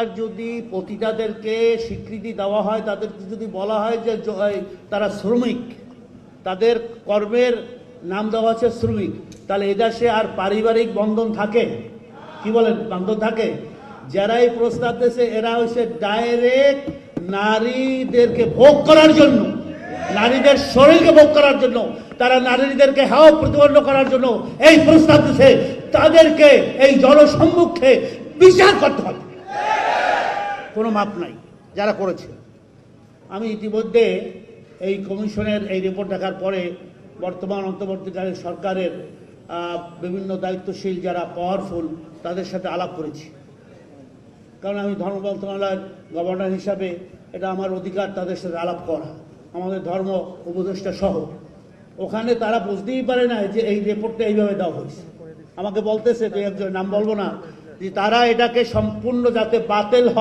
আর যদি পতিতাদেরকে স্বীকৃতি দেওয়া হয়, তাদেরকে যদি বলা হয় যে তারা শ্রমিক, তাদের কর্মের নাম দেওয়া আছে শ্রমিক, তাহলে এদেশে আর পারিবারিক বন্ধন থাকে? কি বলেন, বন্ধন থাকে? যারা এই প্রস্তাব দিয়েছে, এরা হচ্ছে ডাইরেক্ট নারীদেরকে ভোগ করার জন্য, নারীদের শরীরকে ভোগ করার জন্য, তারা নারীদেরকে হাও প্রতিপন্ন করার জন্য এই প্রস্তাব দিচ্ছে তাদেরকে এই জনসম্মুখে বিচার করতে হবে। কোনো মাপ নাই, যারা করেছে। আমি ইতিমধ্যে এই কমিশনের এই রিপোর্ট দেখার পরে বর্তমান অন্তর্বর্তীকালীন সরকারের বিভিন্ন দায়িত্বশীল যারা পাওয়ারফুল তাদের সাথে আলাপ করেছি। কারণ আমি ধর্ম মন্ত্রণালয়ের গভর্নর হিসাবে এটা আমার অধিকার, তাদের সাথে আলাপ করা। আমাদের ধর্ম উপদেষ্টা সহ। ওখানে তারা বুঝতেই পারে না যে এই রিপোর্টটা এইভাবে দেওয়া হয়েছে। আমাকে বলতেছে যে একজন, নাম বলব না, যে তারা এটাকে সম্পূর্ণ যাতে বাতিল হয়